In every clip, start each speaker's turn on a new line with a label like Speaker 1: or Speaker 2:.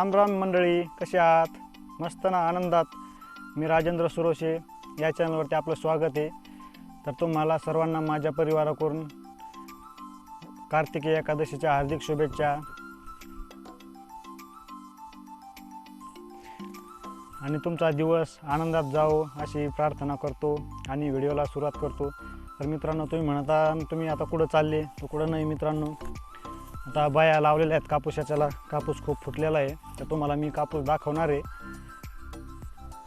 Speaker 1: राम राम मंडळी कसे आहात? मस्त ना आनंदात. मी राजेंद्र सुरोशे या चॅनलवरती आपलं स्वागत आहे. तर तुम्हाला सर्वांना माझ्या परिवाराकडून कार्तिकी एकादशीच्या हार्दिक शुभेच्छा. आणि तुमचा दिवस आनंदात जावो अशी प्रार्थना करतो आणि व्हिडिओला सुरुवात करतो. तर मित्रांनो तुम्ही म्हणता तुम्ही आता कुठं चालले? तर कुठं नाही मित्रांनो. आता बाया लावलेल्या आहेत कापूसाच्याला. कापूस खूप फुटलेला आहे. तर तुम्हाला मी कापूस दाखवणार आहे.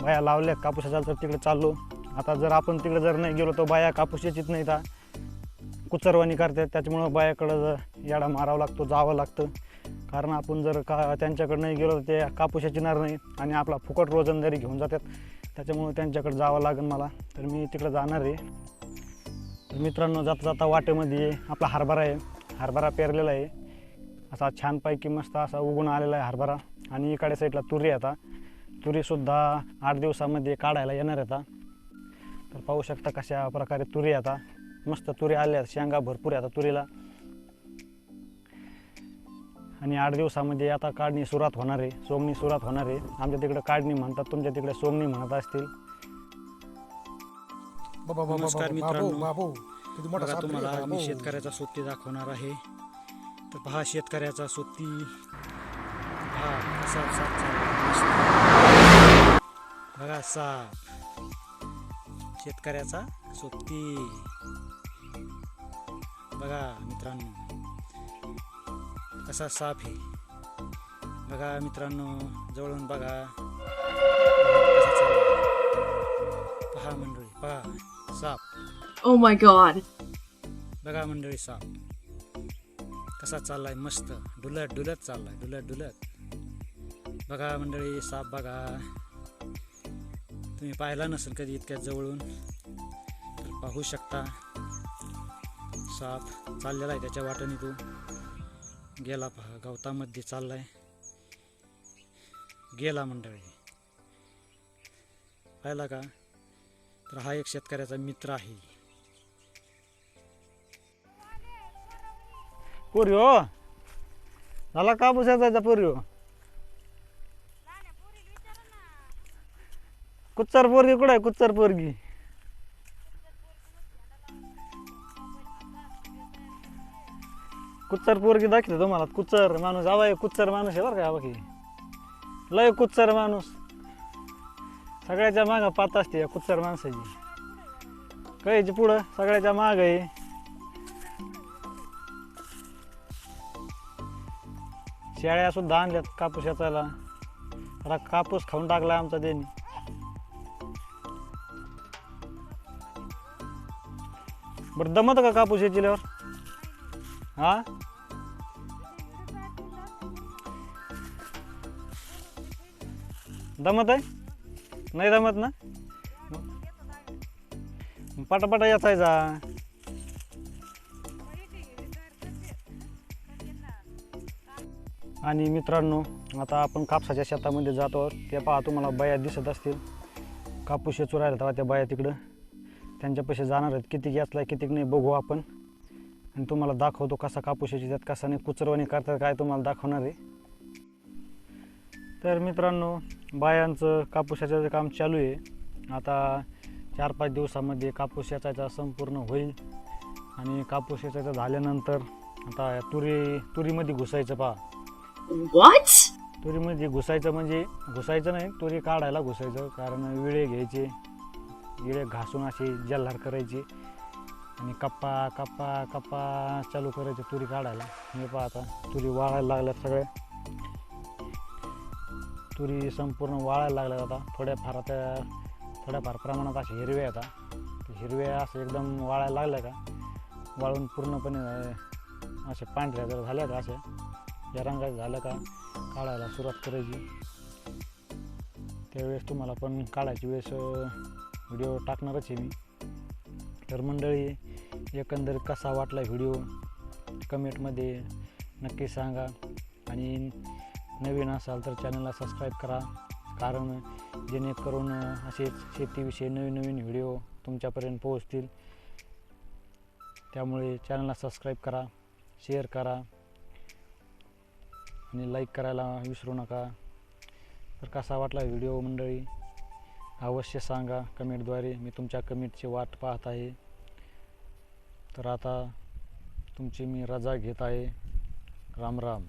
Speaker 1: बाया लावल्या आहेत कापूसाच्या तर तिकडे चाललो. आता जर आपण तिकडे जर नाही गेलो तर बाया कापूस येत नाही तर कुचरवाणी करतात. त्याच्यामुळं बायाकडं जर याडा मारावा लागतो जावं लागतं. कारण आपण जर का त्यांच्याकडे नाही गेलो तर ते कापूस येणार नाही. आणि आपला फुकट रोजंदारी घेऊन जातात. त्याच्यामुळं त्यांच्याकडे जावं लागेल मला. तर मी तिकडे जाणार आहे. तर मित्रांनो जाता जाता वाटेमध्ये आपला हरभरा आहे. हरभरा पेरलेला आहे. असा छानपैकी मस्त असा उगून आलेला आहे हरभरा. आणि इकडे साईडला तुरी आहे आता. तुरीसुद्धा आठ दिवसामध्ये काढायला येणार आहे आता. तर पाहू शकता कशा प्रकारे तुरी आता. मस्त तुरी आल्या आहेत. शेंगा भरपूर आहे आता तुरीला. आणि आठ दिवसामध्ये आता काढणी सुरुवात होणार आहे. सोंगणी सुरुवात होणार आहे. आमच्या तिकडे काढणी म्हणतात तुमच्या तिकडे सोंगणी म्हणत असतील.
Speaker 2: नमस्कार मित्रांनो. तुम्हाला मी. शेतकऱ्याचा सोबती दाखवणार आहे. तर पहा शेतकऱ्याचा सोबती पहा कसा साप चालला. बघा साप. शेतकऱ्याचा सोबती बघा मित्रांनो. कसा साप आहे. बघा मित्रांनो जवळून बघा. पहा मंडळी पहा. साप.
Speaker 3: Oh my god.
Speaker 2: बघा मंडळी साप. कसा चाललाय? मस्त. डुलत डुलत चाललाय. डुलत डुलत. बघा मंडळी साप बघा. तुम्ही पाहिला नसेल कधी इतक्या जवळून? तर पाहू शकता. साप चाललेला आहे त्याच्या वाटेने तो. गेला पहा. गवतामध्ये चाललाय. गेला मंडळी. पाहिला का? तर हा एक शेतकऱ्याचा मित्र आहे.
Speaker 1: पोरी हो झाला कापूस याचा पोरी हो कुच्चर पोरगी कुठं आहे? कुच्चर पोरगी. कुच्चर पोरगी दाखवते तुम्हाला. कुच्चर माणूस. आवा हे कुच्चर माणूस आहे बरं का बाकी. लय कुच्चर माणूस. सगळ्याच्या मागं पात असते या कुच्चर माणसाची. कायची पुढं? सगळ्याच्या माग आहे. शेळ्या सुद्धा आणल्यात कापूस याचायला. आता कापूस खाऊन टाकला आमचा त्यांनी. बरं दमत का कापूस याच्यावर? हा? दमत आहे? नाही दमत ना? पटापटा याचायचा. आणि मित्रांनो आता आपण कापसाच्या शेतामध्ये जातो आहोत. ते पहा तुम्हाला बाया दिसत असतील. कापूस चुरायला तेव्हा त्या बाया तिकडं. त्यांच्या पैसे जाणार आहेत. किती घेतलाय किती नाही बघू आपण. आणि तुम्हाला दाखवतो कसा कापूस त्यात कसा नाही कुचरवणी करतात काय तुम्हाला दाखवणार आहे. तर मित्रांनो बायांचं कापूसाचं काम चालू आहे. आता चार पाच दिवसामध्ये कापूस याचायचा संपूर्ण होईल. आणि कापूस याचायचा झाल्यानंतर आता तुरी तुरीमध्ये घुसायचं पहा.
Speaker 3: What?
Speaker 1: तुरीमध्ये घुसायचं म्हणजे घुसायचं नाही तुरी काढायला घुसायचं. कारण विळे घ्यायचे विळे घासून अशी जल्हार करायची. आणि कप्पा कप्पा कप्पा चालू करायचं तुरी काढायला. हे पहा आता तुरी वाळायला लागल्यात सगळ्या. तुरी संपूर्ण वाळायला लागल्यात आता. थोड्याफार आता थोड्याफार प्रमाणात असे हिरवे आता. हिरवे असं एकदम वाळायला लागल्या का? वाळून पूर्णपणे असे पांढऱ्या जर झाल्या का असे? या रंगाचं झालं का काढायला सुरुवात करायची. त्यावेळेस तुम्हाला पण काढायची वेळेस व्हिडिओ टाकणारच आहे मी. तर मंडळी एकंदरीत कसा वाटला व्हिडिओ? कमेंटमध्ये नक्की सांगा. आणि नवीन असाल तर चॅनलला सबस्क्राईब करा. कारण जेणेकरून असेच शेतीविषयी नवीन नवीन व्हिडिओ तुमच्यापर्यंत पोहोचतील. त्यामुळे चॅनलला सबस्क्राईब करा शेअर करा. आणि लाईक करायला विसरू नका. तर कसा वाटला व्हिडिओ मंडळी? अवश्य सांगा कमेंटद्वारे. मी तुमच्या कमेंटची वाट पाहत आहे. तर आता तुमची मी रजा घेत आहे. राम राम.